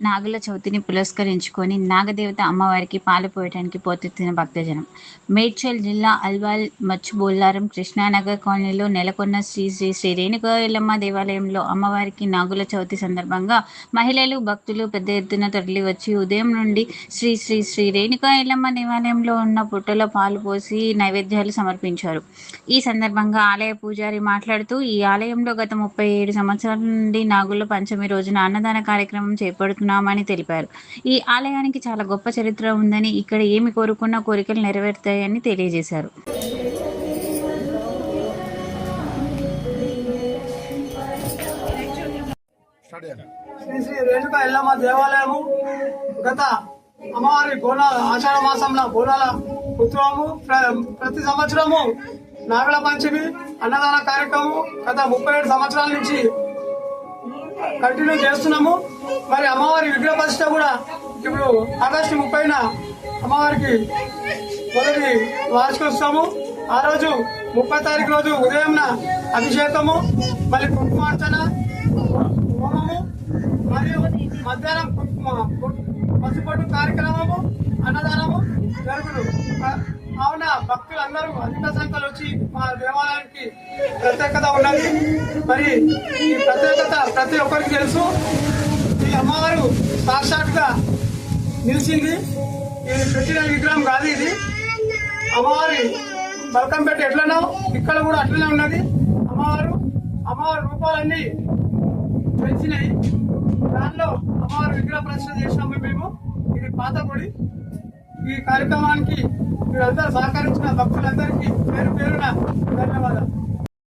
నాగుల చవితిని పురస్కరించుకొని నాగదేవత అమ్మవారికి పాలు పోయటానికి పోతెత్తిన భక్తజనం. మేడ్చల్ జిల్లా అల్వాల్ మచ్చుబోల్లారం కృష్ణానగర్ కాలనీలో నెలకొన్న శ్రీ శ్రీ శ్రీ రేణుకాయలమ్మ ఎల్లమ్మ దేవాలయంలో అమ్మవారికి నాగుల చవితి సందర్భంగా మహిళలు భక్తులు పెద్ద ఎత్తున తరలి వచ్చి ఉదయం నుండి శ్రీ శ్రీ శ్రీ రేణుకాయలమ్మ ఎల్లమ్మ దేవాలయంలో ఉన్న పుట్టలో పాలు పోసి నైవేద్యాలు సమర్పించారు. ఈ సందర్భంగా ఆలయ పూజారి మాట్లాడుతూ ఈ ఆలయంలో గత ముప్పై ఏడు సంవత్సరాల నుండి నాగుల పంచమి రోజున అన్నదాన కార్యక్రమం కోరుకుంటున్నామని తెలిపారు. ఈ ఆలయానికి చాలా గొప్ప చరిత్ర ఉందని ఇక్కడ ఏమి కోరుకున్న కోరికలు నెరవేరుతాయని తెలియజేశారు. శ్రీ శ్రీ రేణుక ఎల్లమ్మ దేవాలయము గత అమ్మవారి బోనాల ఆషాఢ మాసంలో బోనాల ఉత్సవము ప్ర- ప్రతి సంవత్సరము నాగల పంచమి అన్నదాన కార్యక్రమం గత ముప్పై ఏడు సంవత్సరాల నుంచి కంటిన్యూ చేస్తున్నాము. మరి అమ్మవారి విగ్రహ ప్రతిష్ట కూడా ఇప్పుడు ఆగస్టు ముప్పైన అమ్మవారికి మొదటి వార్షికోత్సవము ఆ రోజు ముప్పై తారీఖు రోజు ఉదయం అభిషేకము మళ్ళీ కుంకుమార్చన హోమము మరియు మధ్యాహ్నం కుంకుమ- పసుపొట్టు కార్యక్రమము అన్నదానము జరుగును. కావున భక్తులందరూ అధిక సంఖ్యలో వచ్చి మా దేవాలయానికి ప్రత్యేకత ఉన్నది మరి ఈ ప్రత్యేకత ప్రతి ఒక్కరికి తెలుసు. సాక్షాత్గా నిలిచింది. ఇది పెట్టిన విగ్రహం కాదు ఇది. అమ్మవారి బల్కంపేట ఎట్లనో ఇక్కడ కూడా అట్లనే ఉన్నది. అమ్మవారు అమ్మవారి రూపాలన్నీ పెంచినాయి దానిలో అమ్మవారి విగ్రహ ప్రదర్శన చేసినాము మేము. ఇది పాత గుడి. ఈ కార్యక్రమానికి మీరందరూ సహకరించిన భక్తులందరికీ పేరు పేరున ధన్యవాదాలు.